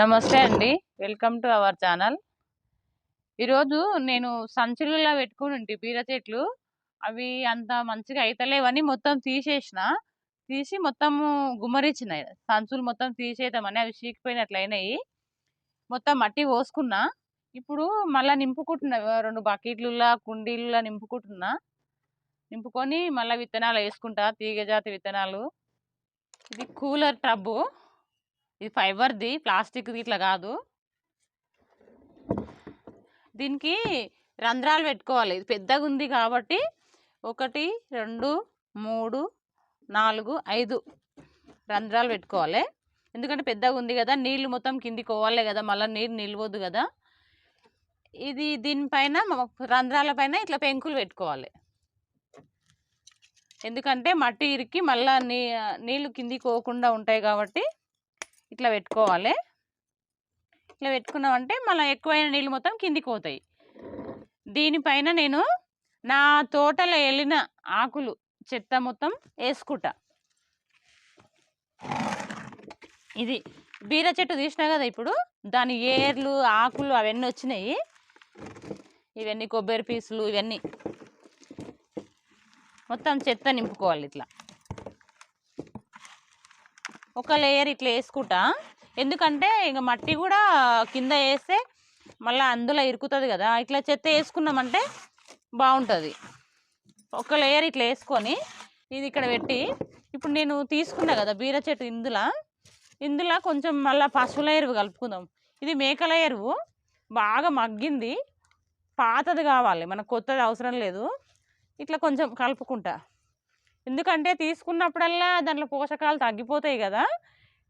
నమస్తే అండి. Welcome to our channel. ఈరోజు నేను సంచులులా పెట్టుకుని ఉంటే బీర చెట్లు. అవి అంత మంచిగా అవుతలేవని మొత్తం తీసేసిన. తీసి మొత్తము గుమ్మరించినాయి సంచులు మొత్తం తీసేద్దామని అవి చీకిపోయినట్లయినాయి. మొత్తం మట్టి పోసుకున్నా. ఇప్పుడు మళ్ళీ నింపుకుంటున్నా. రెండు బకెట్లులా కుండీలులా నింపుకుంటున్నా. నింపుకొని మళ్ళీ విత్తనాలు వేసుకుంటా. తీగజాతి విత్తనాలు. ఇది కూలర్ టబ్బు. ఇది ఫైబర్ది ప్లాస్టిక్ ఇట్లా కాదు. దీనికి రంధ్రాలు పెట్టుకోవాలి. ఇది పెద్దగా ఉంది కాబట్టి ఒకటి రెండు మూడు నాలుగు ఐదు రంధ్రాలు పెట్టుకోవాలి. ఎందుకంటే పెద్దగా ఉంది కదా నీళ్ళు మొత్తం కిందికి పోవాలి కదా మళ్ళీ నీరు నిలవద్దు కదా. ఇది దీనిపైన రంధ్రాల పైన ఇట్లా పెంకులు పెట్టుకోవాలి. ఎందుకంటే మట్టి ఇరికి మళ్ళీ నీ నీళ్ళు కిందికి పోకుండా ఉంటాయి కాబట్టి ఇట్లా పెట్టుకోవాలి. ఇట్లా పెట్టుకున్నామంటే మళ్ళీ ఎక్కువైన నీళ్ళు మొత్తం కిందికి పోతాయి. దీనిపైన నేను నా తోటలో వెళ్ళిన ఆకులు చెత్త మొత్తం వేసుకుంటా. ఇది బీర చెట్టు తీసినా కదా ఇప్పుడు దాని ఏర్లు ఆకులు అవన్నీ వచ్చినాయి. ఇవన్నీ కొబ్బరి పీసులు ఇవన్నీ. మొత్తం చెత్త నింపుకోవాలి ఇట్లా. ఒక లేయర్ ఇట్లా వేసుకుంటా. ఎందుకంటే ఇంక మట్టి కూడా కింద వేస్తే మళ్ళీ అందులో ఇరుకుతుంది కదా. ఇట్లా చెత్త వేసుకున్నామంటే బాగుంటుంది. ఒక లేయర్ ఇట్లా వేసుకొని ఇది ఇక్కడ పెట్టి ఇప్పుడు నేను తీసుకున్నా కదా బీర చెట్టు ఇందులో. ఇందులో కొంచెం మళ్ళీ పశువుల ఎరువు కలుపుకుందాం. ఇది మేకల ఎరువు బాగా మగ్గింది. పాతది కావాలి. మనకు కొత్తది అవసరం లేదు. ఇట్లా కొంచెం కలుపుకుంటా. ఎందుకంటే తీసుకున్నప్పుడల్లా దాంట్లో పోషకాలు తగ్గిపోతాయి కదా!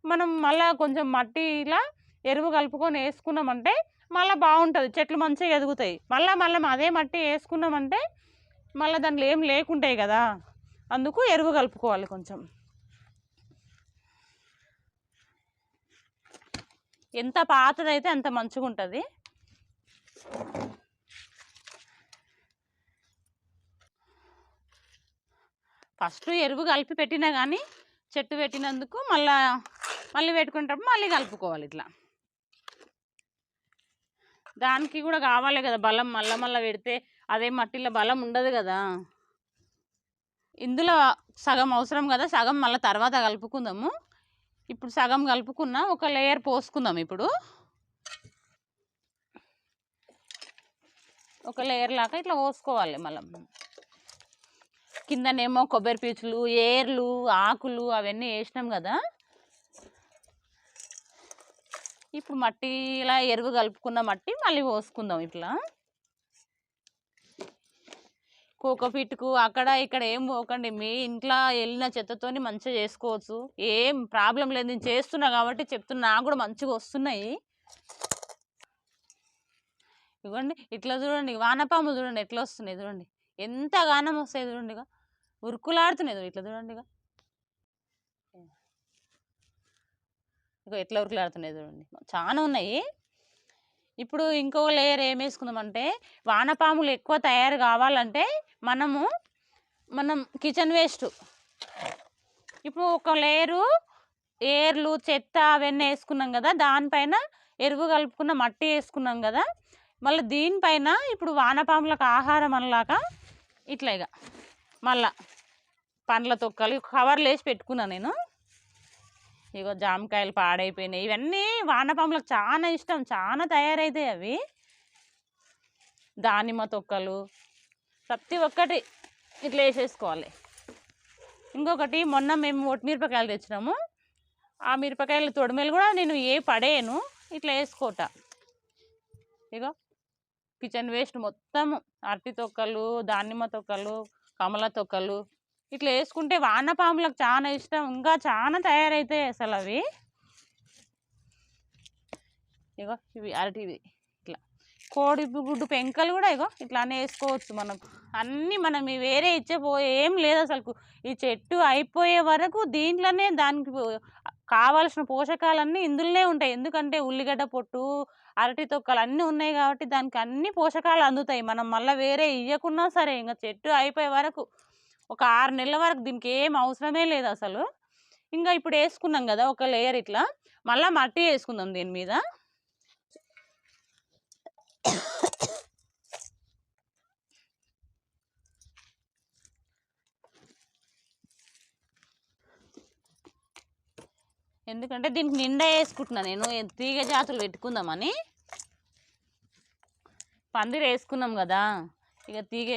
మనం మళ్ళా కొంచెం మట్టి ఇలా ఎరువు కలుపుకొని వేసుకున్నామంటే మళ్ళీ బాగుంటుంది. చెట్లు మంచిగా ఎదుగుతాయి. మళ్ళీ మళ్ళీ అదే మట్టి వేసుకున్నామంటే మళ్ళీ దాంట్లో ఏం లేకుంటాయి కదా! అందుకు ఎరువు కలుపుకోవాలి కొంచెం. ఎంత పాతదైతే అంత మంచిగా ఉంటుంది ఫస్ట్ ఎరువు కలిపి పెట్టినా కానీ చెట్టు పెట్టినందుకు మళ్ళా మళ్ళీ పెట్టుకునేటప్పుడు మళ్ళీ కలుపుకోవాలి ఇట్లా. దానికి కూడా కావాలి కదా బలం మళ్ళా మళ్ళీ పెడితే అదే మట్టిలో బలం ఉండదు కదా. ఇందులో సగం అవసరం కదా సగం మళ్ళీ తర్వాత కలుపుకుందాము. ఇప్పుడు సగం కలుపుకున్న ఒక లేయర్ పోసుకుందాం ఇప్పుడు. ఒక లేయర్ లాగా ఇట్లా పోసుకోవాలి మళ్ళీ. కిందనేమో కొబ్బరి పీచులు ఏర్లు ఆకులు అవన్నీ వేసినాం కదా. ఇప్పుడు మట్టి ఇలా ఎరువు కలుపుకున్న మట్టి మళ్ళీ పోసుకుందాం ఇట్లా. కోకోపీట్కు అక్కడ ఇక్కడ ఏం పోకండి. మీ ఇంట్లో వెళ్ళిన చెత్తతోని మంచిగా చేసుకోవచ్చు. ఏం ప్రాబ్లం లేదు. నేను చేస్తున్నా కాబట్టి చెప్తున్నా. నాకు కూడా మంచిగా వస్తున్నాయి. ఇవ్వండి. ఇట్లా చూడండి. వానపాము చూడండి. ఎట్లా వస్తున్నాయి చూడండి. ఎంత గానం వస్తాయి చూడండి ఇక ఉరుకులాడుతున్నాయి ఇట్లా చూడండి ఇక ఇక ఎట్లా ఉరుకులాడుతున్నాయి చూడండి. చాలా ఉన్నాయి. ఇప్పుడు ఇంకో లేయర్ ఏం వేసుకుందామంటే వానపాములు ఎక్కువ తయారు కావాలంటే మనము మనం కిచెన్ వేస్ట్. ఇప్పుడు ఒక లేయరు ఏర్లు చెత్త అవన్నీ వేసుకున్నాం కదా దానిపైన ఎరువు కలుపుకున్న మట్టి వేసుకున్నాం కదా మళ్ళీ దీనిపైన ఇప్పుడు వానపాములకు ఆహారం అనలాక ఇట్లా ఇక మళ్ళా పండ్ల తొక్కలు కవర్లు వేసి పెట్టుకున్నాను నేను. ఇగో జామకాయలు పాడైపోయినాయి. ఇవన్నీ వానపాములకు చాలా ఇష్టం. చాలా తయారవుతాయి అవి. దానిమ్మ తొక్కలు ప్రతి ఒక్కటి ఇట్లా వేసేసుకోవాలి. ఇంకొకటి మొన్న మేము ఒట్టి మిరపకాయలు తెచ్చినాము. ఆ మిరపకాయలు తొడిమెలు కూడా నేను ఏ పడేయను. ఇట్లా వేసుకోట. ఇగో కిచెన్ వేస్ట్ మొత్తం అరటి తొక్కలు దానిమ్మ తొక్కలు కమల తొక్కలు ఇట్లా వేసుకుంటే వానపాములకు చాలా ఇష్టం. ఇంకా చాలా తయారవుతాయి అసలు అవి. ఇగో ఇవి అరటివి ఇట్లా కోడి గుడ్డు పెంకలు కూడా ఇగో ఇట్లానే వేసుకోవచ్చు మనకు. అన్నీ మనం వేరే ఇచ్చే పో ఏం లేదు అసలు ఈ చెట్టు అయిపోయే వరకు దీంట్లోనే దానికి పో- కావాల్సిన పోషకాలన్నీ ఇందులోనే ఉంటాయి. ఎందుకంటే ఉల్లిగడ్డ పొట్టు అరటి తొక్కలు అన్నీ ఉన్నాయి కాబట్టి దానికి అన్ని పోషకాలు అందుతాయి. మనం మళ్ళీ వేరే ఇవ్వకున్నా సరే ఇంకా చెట్టు అయిపోయే వరకు ఒక ఆరు నెలల వరకు దీనికి ఏం అవసరమే లేదు అసలు. ఇంకా ఇప్పుడు వేసుకున్నాం కదా ఒక లేయర్ ఇట్లా మళ్ళీ మట్టి వేసుకుందాం దీని మీద. ఎందుకంటే దీనికి నిండా వేసుకుంటున్నా నేను తీగ జాతులు పెట్టుకుందామని. పందిరి వేసుకున్నాం కదా ఇక తీగ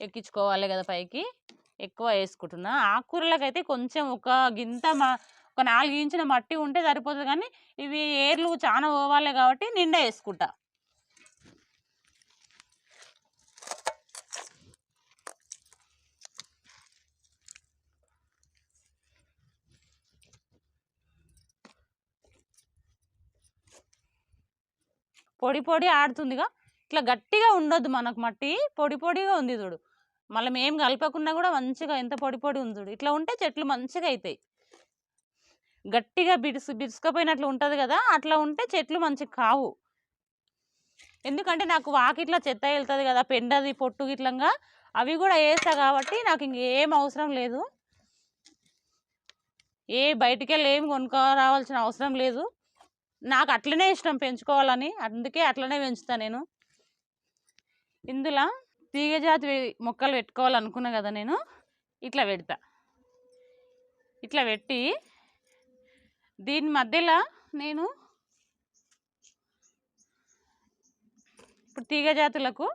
ఎక్కించుకోవాలి కదా పైకి. ఎక్కువ వేసుకుంటున్నా. ఆకుకూరలకైతే కొంచెం ఒక గింత మా ఒక నాలుగు ఇంచుల మట్టి ఉంటే సరిపోతుంది కానీ ఇవి ఏర్లు చాలా పోవాలి కాబట్టి నిండా వేసుకుంటా. పొడి పొడి ఆడుతుందిగా. ఇట్లా గట్టిగా ఉండొద్దు మనకు మట్టి. పొడి పొడిగా ఉంది చూడు. మళ్ళీ మేము కలపకుండా కూడా మంచిగా ఎంత పొడి పొడి ఉంది చూడు. ఇట్లా ఉంటే చెట్లు మంచిగా అవుతాయి గట్టిగా బిడుసు బిడుసుకపోయినట్లు ఉంటుంది కదా. అట్లా ఉంటే చెట్లు మంచిగా కావు. ఎందుకంటే నాకు వాకిట్లా చెత్త వెళ్తుంది కదా. పెండది పొట్టు గిట్లంగా. అవి కూడా వేస్తా కాబట్టి నాకు ఇంకేం అవసరం లేదు. ఏ బయటికి వెళ్ళి ఏం కొనుక్కో రావాల్సిన అవసరం లేదు. నాకు అట్లనే ఇష్టం పెంచుకోవాలని అందుకే అట్లనే పెంచుతా నేను. ఇందులో తీగజాతి మొక్కలు పెట్టుకోవాలనుకున్నా కదా నేను ఇట్లా పెడతా. ఇట్లా పెట్టి దీని మధ్యలో నేను ఇప్పుడు తీగజాతులకు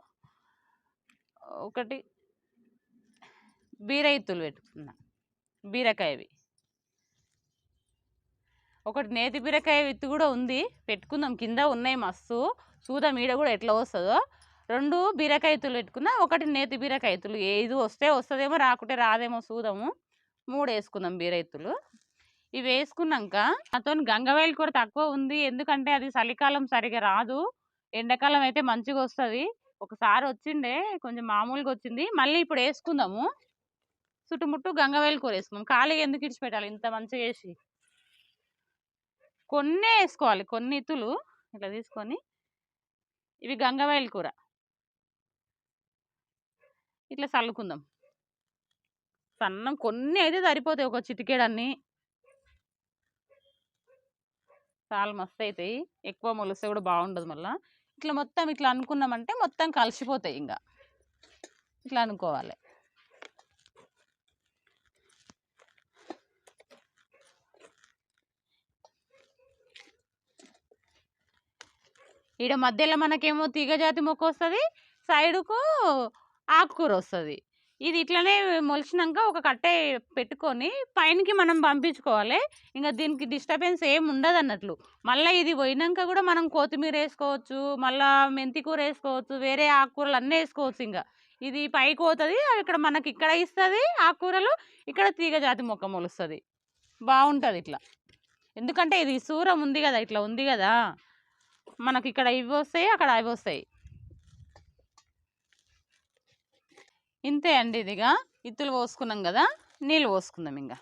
ఒకటి బీర పెట్టుకున్నా. బీరకాయవి. ఒకటి నేతి బీరకాయ విత్తు కూడా ఉంది. పెట్టుకుందాం. కింద ఉన్నాయి మస్తు. చూద్దాం ఈడ కూడా ఎట్లా వస్తుందో. రెండు బీరకాయతులు పెట్టుకున్నా ఒకటి నేతి బీరకాయతులు ఏది వస్తే వస్తుందేమో రాకుంటే రాదేమో చూద్దాము. మూడు వేసుకుందాం బీరైతులు ఇవి వేసుకున్నాక నాతో గంగవేలు కూర తక్కువ ఉంది. ఎందుకంటే అది చలికాలం సరిగా రాదు. ఎండాకాలం అయితే మంచిగా వస్తుంది. ఒకసారి వచ్చిండే కొంచెం మామూలుగా వచ్చింది. మళ్ళీ ఇప్పుడు వేసుకుందాము. చుట్టుముట్టు గంగవేలు కూర వేసుకుందాం. ఖాళీగా ఎందుకు ఇడిచిపెట్టాలి? ఇంత మంచిగా వేసి కొన్ని వేసుకోవాలి కొన్ని ఇత్తులు ఇట్లా తీసుకొని ఇవి గంగవాయల కూర. ఇట్లా చల్లుకుందాం సన్నం కొన్ని అయితే సరిపోతాయి. ఒక చిటికేడన్నీ. చాలా మస్తు అవుతాయి ఎక్కువ మొలిస్తే కూడా బాగుండదు మళ్ళీ. ఇట్లా మొత్తం ఇట్లా అనుకున్నామంటే మొత్తం కలిసిపోతాయి ఇంకా. ఇట్లా అనుకోవాలి. ఈడ మధ్యలో మనకేమో తీగజాతి మొక్క వస్తుంది సైడుకు ఆకుకూర వస్తుంది. ఇది ఇట్లనే మొలిచినాక ఒక కట్టే పెట్టుకొని పైనకి మనం పంపించుకోవాలి. ఇంకా దీనికి డిస్టర్బెన్స్ ఏం ఉండదు అన్నట్లు. మళ్ళీ ఇది పోయినాక కూడా మనం కొత్తిమీర వేసుకోవచ్చు మళ్ళీ మెంతి కూర వేసుకోవచ్చు వేరే ఆకుకూరలు అన్నీ వేసుకోవచ్చు ఇంకా ఇది పైకి పోతుంది ఇక్కడ మనకి ఇక్కడ ఇస్తుంది ఆకుకూరలు ఇక్కడ తీగజాతి మొక్క మొలుస్తుంది. బాగుంటుంది ఇట్లా. ఎందుకంటే ఇది సూరం ఉంది కదా ఇట్లా ఉంది కదా. మనకి ఇక్కడ ఇవి వస్తాయి అక్కడ అవి వస్తాయి. ఇంతే అండి ఇదిగా. ఇత్తులు పోసుకున్నాం కదా నీళ్ళు పోసుకుందాం ఇంకా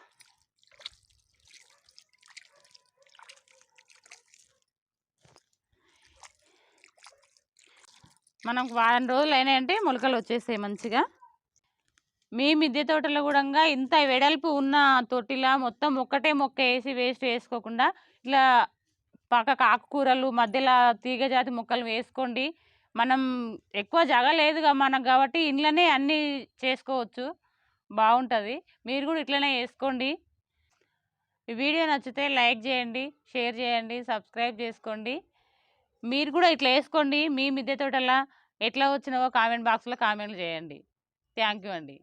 మనకు వారం రోజులు అయినాయంటే మొలకలు వచ్చేస్తాయి మంచిగా. మీ మిద్దె తోటలో కూడా ఇంత వెడల్పు ఉన్న తొట్టిలా మొత్తం ఒక్కటే మొక్క వేసి వేస్ట్ వేసుకోకుండా ఇట్లా పక్కకు ఆకుకూరలు మధ్యలో తీగజాతి మొక్కలు వేసుకోండి. మనం ఎక్కువ జగ లేదుగా మనకు కాబట్టి ఇంట్లోనే అన్నీ చేసుకోవచ్చు. బాగుంటుంది. మీరు కూడా ఇట్లనే వేసుకోండి. ఈ వీడియో నచ్చితే లైక్ చేయండి షేర్ చేయండి సబ్స్క్రైబ్ చేసుకోండి. మీరు కూడా ఇట్లా వేసుకోండి. మీ మిద్దె తోటలా ఎట్లా వచ్చినావో కామెంట్ బాక్స్లో కామెంట్లు చేయండి. థ్యాంక్ యూ అండి.